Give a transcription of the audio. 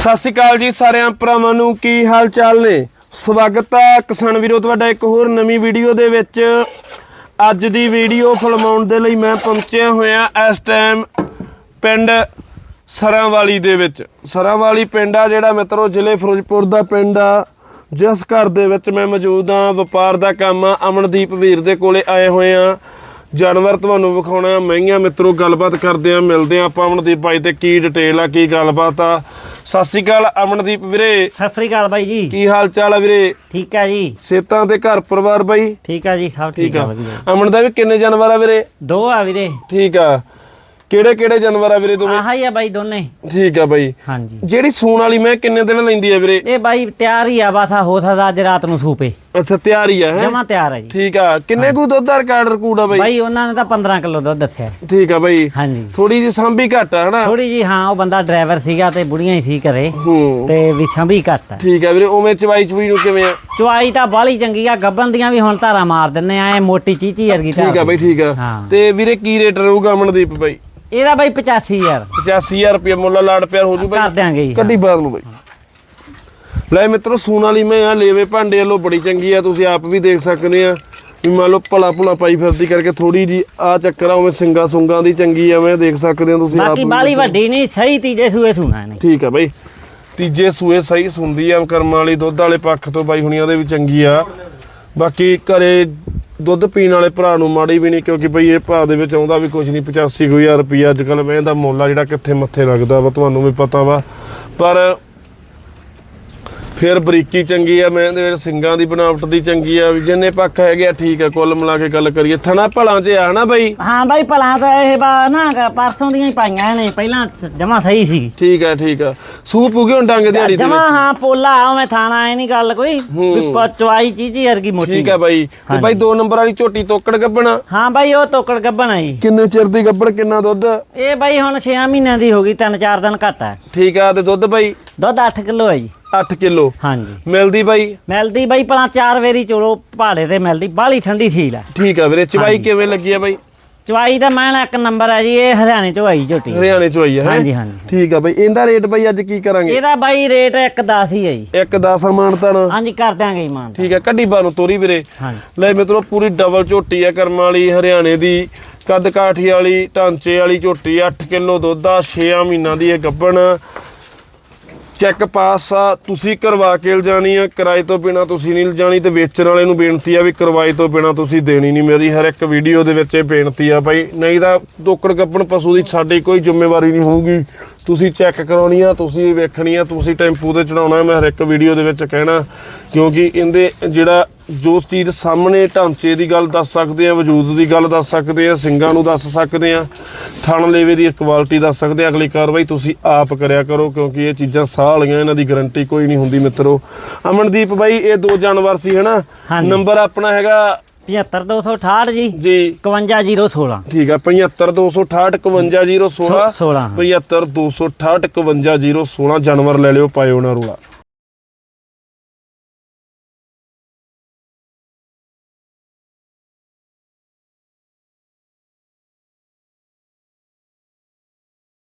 ਸਤਿ ਸ਼੍ਰੀ ਅਕਾਲ ਜੀ ਸਾਰਿਆਂ ਭਰਾਵਾਂ ਨੂੰ, ਕੀ ਹਾਲ ਚਾਲ ਨੇ? ਸਵਾਗਤ ਹੈ ਕਿਸਾਨ ਵੀਰੋ, ਤੁਹਾਡਾ ਇੱਕ ਹੋਰ ਨਵੀਂ ਵੀਡੀਓ ਦੇ ਵਿੱਚ। ਅੱਜ ਦੀ ਵੀਡੀਓ ਫਿਲਮਾਉਣ ਦੇ ਲਈ ਮੈਂ ਪਹੁੰਚਿਆ ਹੋਇਆ ਇਸ ਟਾਈਮ ਪਿੰਡ ਸਰਾਂਵਾਲੀ ਦੇ ਵਿੱਚ। ਸਰਾਂਵਾਲੀ ਪਿੰਡ ਆ ਜਿਹੜਾ ਮਿੱਤਰੋ, ਜ਼ਿਲ੍ਹੇ ਫਿਰੋਜ਼ਪੁਰ ਦਾ ਪਿੰਡ ਆ। ਜਿਸ ਘਰ ਦੇ ਵਿੱਚ ਮੈਂ ਮੌਜੂਦ ਆ ਵਪਾਰ ਦਾ ਕੰਮ ਆ। ਅਮਨਦੀਪ ਵੀਰ ਦੇ ਕੋਲੇ ਆਏ ਹੋਏ ਆ ਜਾਨਵਰ ਤੁਹਾਨੂੰ ਵਿਖਾਉਣਾ ਮਹਿੰਗੀਆਂ ਮਿੱਤਰੋ, ਗੱਲਬਾਤ ਕਰਦੇ ਆ ਮਿਲਦੇ ਆ ਆਪਾਂ। ਅਮਨਦੀਪ ਬਾਈ ਤੇ ਕੀ ਡਿਟੇਲ ਆ, ਕੀ ਗੱਲਬਾਤ ਆ? ਸਤਿ ਸ਼੍ਰੀ ਅਕਾਲ ਅਮਨਦੀਪ ਵੀਰੇ। ਸਤਿ ਸ੍ਰੀ ਅਕਾਲ ਬਾਈ ਜੀ। ਕੀ ਹਾਲ ਚਾਲ ਆ ਵੀਰੇ? ਠੀਕ ਆ ਜੀ। ਸੇਤਾਂ ਤੇ ਘਰ ਪਰਿਵਾਰ ਬਾਈ? ਠੀਕ ਆ ਜੀ ਸਭ ਠੀਕ ਆ ਆ। ਵਧੀਆ। ਅਮਨ ਦਾ ਵੀ ਕਿੰਨੇ ਜਾਨਵਰ ਆ ਵੀਰੇ? ਦੋ ਆ ਵੀਰੇ। ਠੀਕ ਆ। ਕਿਹੜੇ ਕਿਹੜੇ ਜਾਨਵਰ ਆ ਵੀਰੇ ਦੋਵੇਂ? ਆਹ ਹੀ ਆ ਬਾਈ ਦੋਨੇ। ਠੀਕ ਆ ਬਾਈ। ਹਾਂਜੀ। ਜਿਹੜੀ ਸੂਣ ਵਾਲੀ ਮੈਂ ਕਿੰਨੇ ਦਿਨ ਲੈਂਦੀ ਆ ਵੀਰੇ? ਇਹ ਬਾਈ ਤਿਆਰ ਹੀ ਆ ਬਸ ਆ ਹੋ ਸਕਦਾ ਅੱਜ ਰਾਤ ਨੂੰ ਸੂਪੇ। ਅੱਛਾ ਤਿਆਰ ਹੀ ਆ ਹੈ? ਜਮਾ ਤਿਆਰ ਆ ਜੀ। ਠੀਕ ਆ। ਕਿੰਨੇ ਕੁ ਦੁੱਧ ਦਾ ਰਿਕਾਰਡ ਰਕੂੜ ਆ ਬਾਈ? ਬਾਈ ਉਹਨਾਂ ਨੇ ਤਾਂ 15 ਕਿਲੋ ਦੁੱਧ ਦੱਸਿਆ। ਠੀਕ ਆ ਬਾਈ। ਹਾਂਜੀ। ਥੋੜੀ ਜਿਹੀ ਸਾਂਭੀ ਘੱਟ ਆ ਹਨਾ? ਥੋੜੀ ਜੀ ਹਾਂ ਉਹ ਬੰਦਾ ਡਰਾਈਵਰ ਸੀਗਾ ਤੇ ਬੁੜੀਆਂ ਹੀ ਸੀ ਘਰੇ। ਹੂੰ। ਤੇ ਵੀ ਸੰਭੀ ਘੱਟ ਆ। ਠੀਕ ਆ ਵੀਰੇ ਉਵੇਂ ਚਵਾਈ ਚਵੀ ਨੂੰ ਕਿਵੇਂ ਆ? ਚੁਆਈ ਤਾਂ ਬਾਲੀ ਚੰਗੀ ਆ ਗੱਬਨ ਦੀਆਂ ਵੀ ਹੁਣ ਧਾਰਾ ਮਾਰ ਦਿੰਨੇ ਆ ਇਹ ਮੋਟੀ ਚੀਚੀ ਵਰਗੀ ਠੀਕ ਆ ਬਾਈ ਠੀਕ ਆ। ਹਾਂ। ਤੇ ਵੀਰੇ ਕੀ ਰੇਟ ਰਹੂਗਾ ਅਮਨਦੀਪ ਬਾਈ? ਇਹਦਾ ਬਾਈ 85000 85000 ਰੁਪਏ ਮੁੱਲ ਲਾੜ ਪਿਆਰ ਹੋ ਜੂ ਬਾਈ। ਕਰ ਦਿਆਂਗੇ ਜੀ ਕੱਢੀ ਬਾਹਰ ਨੂੰ ਬਾਈ। ਲੈ ਮਿੱਤਰੋ ਸੂਣ ਵਾਲੀ ਮੈਂ ਆ ਲੇਵੇ ਭਾਂਡੇ ਵੱਲੋਂ ਬੜੀ ਚੰਗੀ ਆ ਤੁਸੀਂ ਆਪ ਵੀ ਦੇਖ ਸਕਦੇ ਆ। ਵੀ ਮੰਨ ਲਓ ਭਲਾ ਭੁਲਾ ਪਾਈ ਫਿਰਦੀ ਕਰਕੇ ਥੋੜੀ ਜੀ ਆ ਚੱਕਰ ਆ ਉਵੇਂ ਸਿੰਗਾ ਸੁੰਗਾ ਦੀ ਚੰਗੀ ਮੈਂ ਦੇਖ ਸਕਦੇ ਆ ਤੁਸੀਂ ਆਪ ਬਾਕੀ। ਬਾਲੀ ਵੱਡੀ ਨਹੀਂ ਸਹੀ ਤੀਜੇ ਸੂਏ ਸੁਣਾ ਨੇ ਠੀਕ ਆ ਬਾਈ। ਤੀਜੇ ਸੂਏ ਸਹੀ ਸੁੰਦੀ ਆ ਕਰਮਾਂ ਵਾਲੀ ਦੁੱਧ ਵਾਲੇ ਪੱਖ ਤੋਂ ਬਾਈ ਹੁਣੀਆਂ ਦੇ ਵੀ ਚੰਗੀ ਆ। ਬਾਕੀ ਘਰੇ ਦੁੱਧ ਪੀਣ ਵਾਲੇ ਭਰਾ ਨੂੰ ਮਾੜੀ ਵੀ ਨਹੀਂ ਕਿਉਂਕਿ ਬਈ ਇਹ ਭਾਅ ਦੇ ਵਿੱਚ ਆਉਂਦਾ ਵੀ ਕੁਝ ਨਹੀਂ 85000 ਰੁਪਈਆ ਅੱਜ ਕੱਲ ਮੈਂ ਦਾ ਮੁੱਲ ਆ ਜਿਹੜਾ ਕਿੱਥੇ ਮੱਥੇ ਲੱਗਦਾ ਵਾ ਤੁਹਾਨੂੰ ਵੀ ਪਤਾ ਵਾ। ਪਰ ਫਿਰ ਬਰੀਕੀ ਚੰਗੀ ਆ ਮੈਂ ਦੇ ਵਿੱਚ ਸਿੰਗਾਂ ਦੀ ਬਣਾਵਟ ਦੀ ਚੰਗੀ ਆ ਵੀ ਜਿੰਨੇ ਪੱਖ ਹੈਗੇ ਆ ਠੀਕ ਆ ਕੁੱਲ ਮਿਲਾ ਕੇ ਗੱਲ ਕਰੀਏ। ਥਣਾ ਭਲਾਂ 'ਚ ਆ ਹਨਾ ਬਾਈ? ਹਾਂ ਬਾਈ ਭਲਾ ਤਾਂ ਇਹ ਬਾ ਨਾ ਪਰਸੋਂ ਦੀਆਂ ਹੀ ਪਾਈਆਂ ਨੇ ਪਹਿਲਾਂ ਜਮਾ ਸਹੀ ਸੀ। ਠੀਕ ਆ ਠੀਕ ਆ। ਸੂਪ ਉਗੇ ਹੁਣ ਡੰਗ ਦਿਹਾੜੀ ਦੇ ਜਮਾ ਹਾਂ ਪੋਲਾ ਮੈਂ ਥਾਣਾ ਐ ਨਹੀਂ ਗੱਲ ਕੋਈ। ਵੀ ਚਵਾਈ ਚੀਜੀ ਵਰਗੀ ਮੋਟੀ। ਠੀਕ ਆ ਬਾਈ। ਤੇ ਬਾਈ ਦੋ ਨੰਬਰ ਵਾਲੀ ਝੋਟੀ ਤੋਕੜ ਗੱਬਣਾ? ਹਾਂ ਬਾਈ ਉਹ ਤੋਕੜ ਗੱਬਣ ਆਈ ਕਿੰਨੇ ਚਿਰ ਦੀ ਗੱਬੜ ਕਿੰਨਾ ਦੁੱਧ? ਇਹ ਬਾਈ ਹੁਣ 6 ਮਹੀਨਿਆਂ ਦੀ ਹੋ ਗਈ 3-4 ਦਿਨ ਘੱਟ ਹੈ ਠੀਕ ਆ ਤੇ ਦੁੱਧ ਬਾਈ? ਦੁੱਧ 8 ਕਿਲੋ ਹੈ ਜੀ। 8 ਕਿਲੋ। ਹਾਂਜੀ। ਮਿਲਦੀ ਬਾਈ? ਮਿਲਦੀ ਬਾਈ ਭਲਾ ਚਾਰ ਵੇਰੀ ਚੋਲੋ ਪਹਾੜੇ ਤੇ ਮਿਲਦੀ ਬਾਹਲੀ ਠੰਡੀ ਸੀਲ ਹੈ ਠੀਕ ਆ ਵੀਰੇ ਚਵਾਈ ਕਿਵੇਂ ਲੱਗੀ ਆ ਬਾਈ? ਚਵਾਈ ਦਾ ਮੈਂ ਇੱਕ ਨੰਬਰ ਹੈ ਜੀ ਇਹ ਹਰਿਆਣੇ ਚੋਂ ਆਈ ਝੋਟੀ। ਹਰਿਆਣੇ ਚੋਂ ਆਈ ਆ ਹੈਂ? ਹਾਂਜੀ, ਹਾਂਜੀ। ਠੀਕ ਆ ਬਾਈ ਇਹਦਾ ਰੇਟ ਬਾਈ ਅੱਜ ਕੀ ਕਰਾਂਗੇ? ਇਹਦਾ ਬਾਈ ਰੇਟ 1.10 ਹੀ ਹੈ ਜੀ। ਇੱਕ 10 ਅਮਾਨਤਾ ਨਾਲ ਹਾਂਜੀ ਕਰ ਦਿਆਂਗੇ ਇਮਾਨ ਠੀਕ ਆ ਕੱਢੀ ਬਾਨੂੰ ਤੋਰੀ ਵੀਰੇ। ਲੈ ਮਿੱਤਰੋ ਪੂਰੀ ਡਬਲ ਝੋਟੀ ਆ ਕਰਮਾਂ ਵਾਲੀ ਹਰਿਆਣੇ ਦੀ ਕੱਦ ਕਾਠੀ ਵਾਲੀ ਢਾਂਚੇ ਵਾਲੀ ਝੋਟੀ 8 ਕਿਲੋ ਦੁੱਧ ਆ 6 ਮਹੀਨਾ ਦੀ ਇਹ ਗੱਬਣ। ਚੈੱਕ ਪਾਸ ਆ, ਤੁਸੀਂ ਕਰਵਾ ਕੇ ਲਿਜਾਣੀ ਆ, ਕਿਰਾਏ ਤੋਂ ਬਿਨਾ ਤੁਸੀਂ ਨਹੀਂ ਲਿਜਾਣੀ ਤੇ ਵੇਚਣ ਵਾਲੇ ਨੂੰ ਬੇਨਤੀ ਆ ਵੀ ਕਿਰਾਏ ਤੋਂ ਬਿਨਾ ਤੁਸੀਂ ਦੇਣੀ ਨਹੀਂ ਮੇਰੀ, ਹਰ ਇੱਕ ਵੀਡੀਓ ਦੇ ਵਿੱਚ ਇਹ ਬੇਨਤੀ ਆ ਭਾਈ, ਨਹੀਂ ਤਾਂ ਟੋਕੜ ਗੱਬਣ ਪਸ਼ੂ ਦੀ ਸਾਡੀ ਕੋਈ ਜ਼ਿੰਮੇਵਾਰੀ ਨਹੀਂ ਹੋਊਗੀ। ਤੁਸੀਂ ਚੈੱਕ ਕਰਾਉਣੀ ਆ ਤੁਸੀਂ ਵੇਖਣੀ ਆ ਤੁਸੀਂ ਟੈਂਪੂ ਤੇ ਚੜਾਉਣਾ ਮੈਂ ਹਰ ਇੱਕ ਵੀਡੀਓ ਦੇ ਵਿੱਚ ਕਹਿਣਾ ਕਿਉਂਕਿ ਇਹਦੇ ਜਿਹੜਾ ਜੋ ਚੀਜ਼ ਸਾਹਮਣੇ ਢਾਂਚੇ ਦੀ ਗੱਲ ਦੱਸ ਸਕਦੇ ਆ ਵਜੂਦ ਦੀ ਗੱਲ ਦੱਸ ਸਕਦੇ ਆ ਸਿੰਗਾਂ ਨੂੰ ਦੱਸ ਸਕਦੇ ਆ ਥਣ ਲੇਵੇ ਦੀ ਕੁਆਲਿਟੀ ਦੱਸ ਸਕਦੇ ਆ ਅਗਲੀ ਕਾਰਵਾਈ ਤੁਸੀਂ ਆਪ ਕਰਿਆ ਕਰੋ ਕਿਉਂਕਿ ਇਹ ਚੀਜ਼ਾਂ ਸਾਹ ਵਾਲੀਆਂ ਇਹਨਾਂ ਦੀ ਗਾਰੰਟੀ ਕੋਈ ਨਹੀਂ ਹੁੰਦੀ ਮਿੱਤਰੋ ਅਮਨਦੀਪ ਬਾਈ ਇਹ ਦੋ ਜਾਨਵਰ ਸੀ ਹਨਾ। ਨੰਬਰ ਆਪਣਾ ਹੈਗਾ 75268 ਜੀ। ਜੀ। 51016 ਠੀਕ ਆ 75268 51016 16 75268 51016 ਜਾਨਵਰ ਲੈ ਲਿਓ ਪਾਇਓ ਨਾ ਰੋਲਾ।